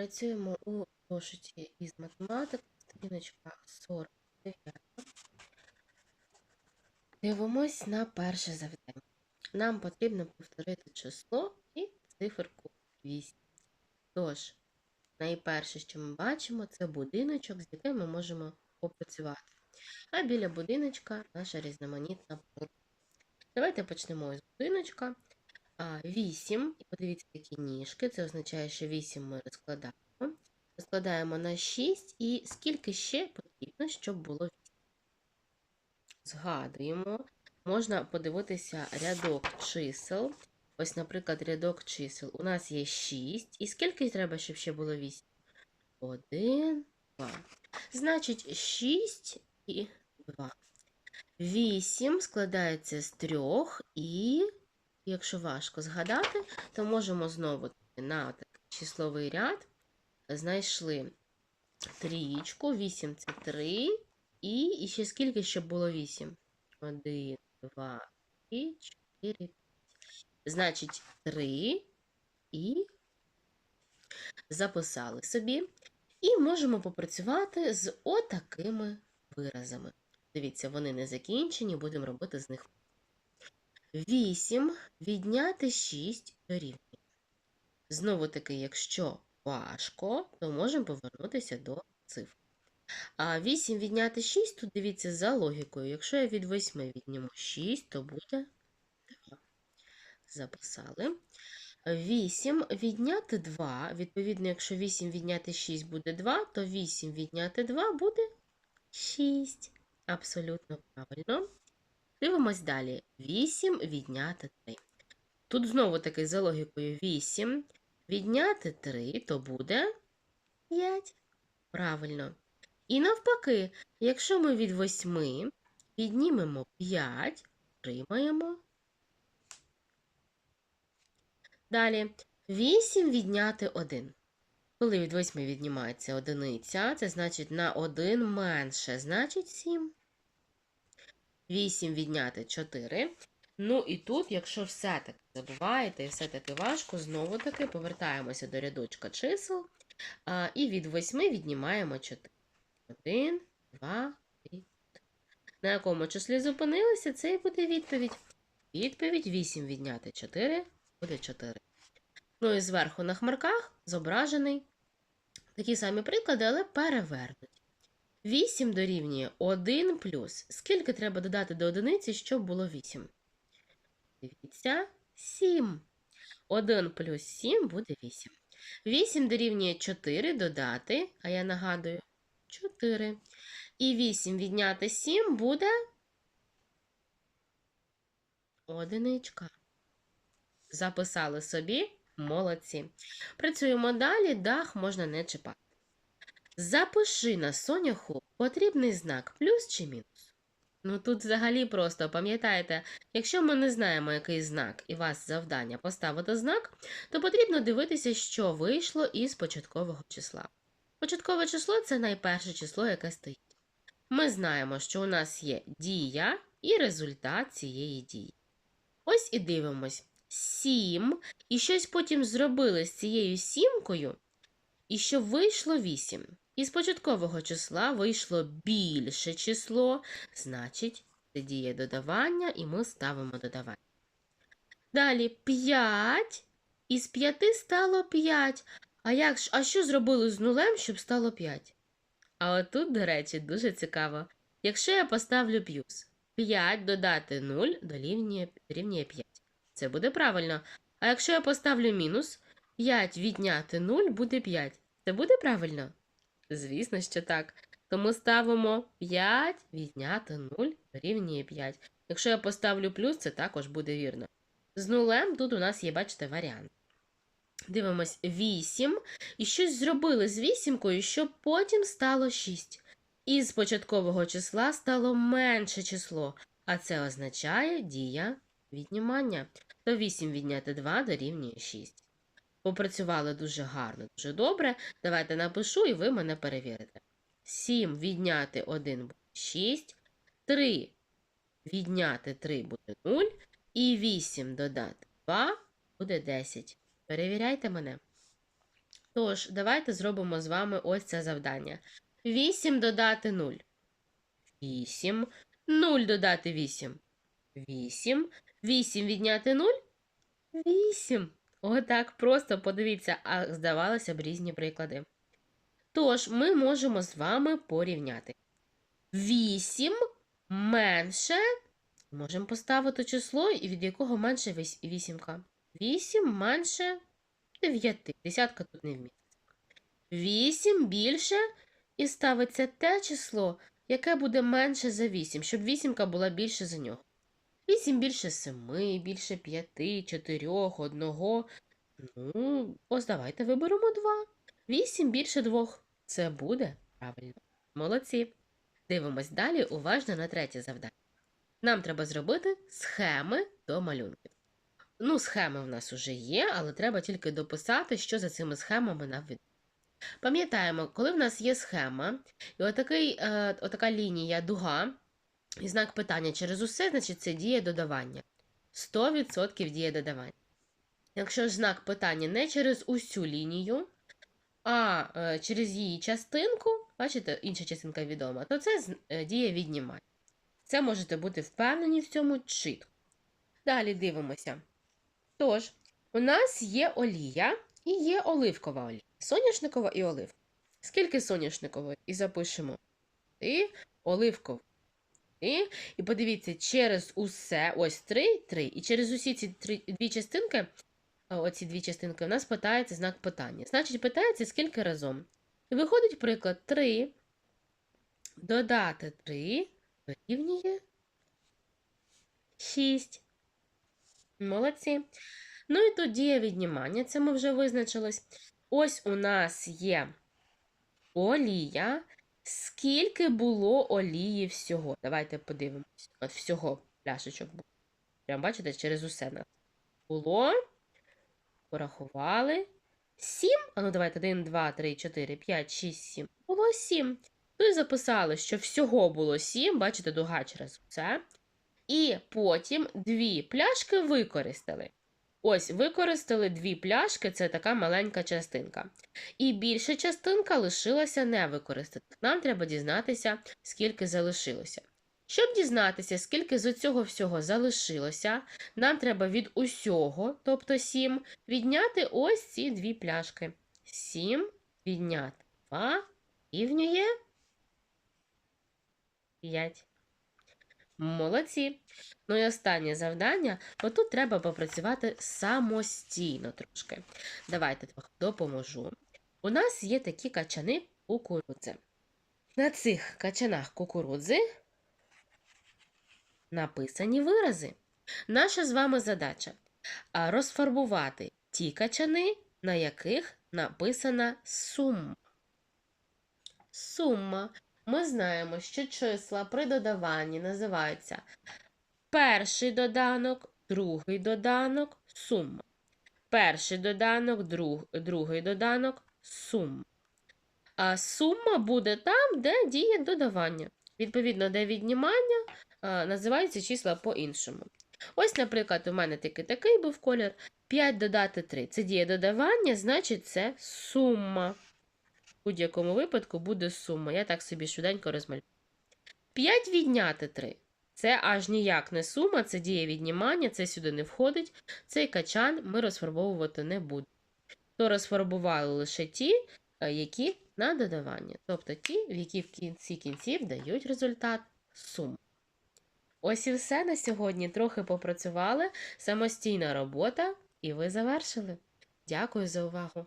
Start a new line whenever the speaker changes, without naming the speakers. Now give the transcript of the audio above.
Працюємо у зошиті із математики, сторіночка 49. Дивимось на перше завдання. Нам потрібно повторити число і циферку 8. Тож, найперше, що ми бачимо, це будиночок, з яким ми можемо попрацювати. А біля будиночка наша різноманітна природа. Давайте почнемо із будиночка. 8, і подивіться, які ніжки. Це означає, що 8 ми розкладаємо. Розкладаємо на 6, і скільки ще потрібно, щоб було 8. Згадуємо. Можна подивитися рядок чисел. Ось, наприклад, рядок чисел. У нас є 6. І скільки треба, щоб ще було 8? 1, 2. Значить, 6 і 2. 8 складається з 3 і Якщо важко згадати, то можемо знову на числовий ряд знайшли трієчку, 8 це 3, і, і ще скільки, щоб було 8? 1, 2, 3, 4, 5. Значить, 3 і записали собі. І можемо попрацювати з отакими виразами. Дивіться, вони не закінчені, будемо робити з них 8 відняти 6 дорівнює. Знову таки, якщо важко, то можемо повернутися до цифр. А 8 відняти 6, тут дивіться за логікою. Якщо я від 8 відніму 6, то буде 2. Записали. 8 відняти 2. Відповідно, якщо 8 відняти 6 буде 2, то 8 відняти 2 буде 6. Абсолютно правильно. Дивимось далі. 8 відняти 3. Тут знову таки за логікою 8 відняти 3, то буде 5. Правильно. І навпаки, якщо ми від 8 віднімемо 5, отримаємо. Далі 8 відняти 1. Коли від 8 віднімається одиниця, це значить на 1 менше, значить 7. 8 відняти 4. Ну і тут, якщо все-таки забуваєте і все-таки важко, знову-таки повертаємося до рядочка чисел. А, і від 8 віднімаємо 4. 1, 2, 3. На якому числі зупинилися, це і буде відповідь. Відповідь 8 відняти 4 буде 4. Ну і зверху на хмарках зображений такі самі приклади, але перевернуті. 8 дорівнює 1 плюс. Скільки треба додати до одиниці, щоб було 8? Дивіться, 7. 1 плюс 7 буде 8. 8 дорівнює 4 додати, а я нагадую, 4. І 8 відняти 7 буде одиничка. Записали собі, молодці. Працюємо далі, дах можна не чіпати. Запиши на соняху потрібний знак плюс чи мінус. Ну тут взагалі просто пам'ятаєте, якщо ми не знаємо, який знак, і вас завдання поставити знак, то потрібно дивитися, що вийшло із початкового числа. Початкове число це найперше число, яке стоїть. Ми знаємо, що у нас є дія і результат цієї дії. Ось і дивимось. 7, і щось потім зробили з цією сімкою, і що вийшло 8. Із початкового числа вийшло більше число, значить, це діє додавання, і ми ставимо додавання. Далі 5, із 5 стало 5. А, як а що зробили з нулем, щоб стало 5? А отут, до речі, дуже цікаво. Якщо я поставлю плюс, 5 додати 0 дорівнює, дорівнює 5. Це буде правильно. А якщо я поставлю мінус, 5 відняти 0 буде 5. Це буде правильно? Звісно, що так. Тому ставимо 5 відняти 0 дорівнює 5. Якщо я поставлю плюс, це також буде вірно. З нулем тут у нас є, бачите, варіант. Дивимось 8. І щось зробили з вісімкою, щоб потім стало 6. І з початкового числа стало менше число, а це означає дія віднімання. То 8 відняти 2 дорівнює 6. Попрацювали дуже гарно, дуже добре. Давайте напишу, і ви мене перевірите. 7 відняти 1 буде 6. 3 відняти 3 буде 0. І 8 додати 2 буде 10. Перевіряйте мене. Тож, давайте зробимо з вами ось це завдання. 8 додати 0. 8. 0 додати 8. 8. 8 відняти 0. 8. Отак просто подивіться, а здавалося б різні приклади. Тож, ми можемо з вами порівняти. 8 менше. Можемо поставити число, від якого менше вісімка. 8 менше 9. Десятка тут не вміє. 8 більше і ставиться те число, яке буде менше за 8, щоб вісімка була більше за нього. 8 більше 7, більше 5, 4, 1. Ну, ось давайте виберемо 2. 8 більше 2. Це буде правильно. Молодці. Дивимось далі уважно на третє завдання. Нам треба зробити схеми до малюнків. Ну, схеми в нас вже є, але треба тільки дописати, що за цими схемами нам від. Пам'ятаємо, коли в нас є схема, і отакий, е, отака лінія, дуга, і знак питання через усе, значить це діє додавання. 100% діє додавання. Якщо ж знак питання не через усю лінію, а е, через її частинку, бачите, інша частинка відома, то це е, діє віднімання. Це можете бути впевнені в цьому чітко. Далі дивимося. Тож, у нас є олія і є оливкова олія. Соняшникова і оливкова. Скільки соняшникової? І запишемо. І оливкової. І, подивіться, через усе, ось три, три. І через усі ці три, дві частинки, оці дві частинки, у нас питається знак питання. Значить, питається, скільки разом. І виходить приклад 3. Додати 3 дорівнює 6. Молодці. Ну і тут дія віднімання, це ми вже визначилось. Ось у нас є олія. Скільки було олії всього? Давайте подивимось. От всього пляшечок було. Прям бачите, через усе нас. Було. Порахували. Сім. А ну давайте 1, 2, 3, 4, 5, 6, 7. Було сім. Ну і записали, що всього було сім. Бачите, дуга через це. І потім дві пляшки використали. Ось, використали дві пляшки, це така маленька частинка. І більша частинка лишилася не використати. Нам треба дізнатися, скільки залишилося. Щоб дізнатися, скільки з цього всього залишилося, нам треба від усього, тобто 7, відняти ось ці дві пляшки. 7 відняти 2 рівнює 5. Молодці. Ну і останнє завдання. Отут треба попрацювати самостійно трошки. Давайте допоможу. У нас є такі качани кукурудзи. На цих качанах кукурудзи написані вирази. Наша з вами задача розфарбувати ті качани, на яких написана сума. Сума. Ми знаємо, що числа при додаванні називаються перший доданок, другий доданок, сума. Перший доданок, друг, другий доданок, сума. А сума буде там, де діє додавання. Відповідно, де віднімання називаються числа по-іншому. Ось, наприклад, у мене такий такий був колір. 5 додати 3. Це діє додавання, значить це сума. Будь-якому випадку буде сума. Я так собі швиденько розмалюю. 5 відняти 3. Це аж ніяк не сума, це діє віднімання, це сюди не входить. Цей качан ми розфарбовувати не будемо. То розфарбували лише ті, е, які на додавання. Тобто ті, в які в кінці кінців дають результат сум. Ось і все на сьогодні. Трохи попрацювали. Самостійна робота, і ви завершили. Дякую за увагу!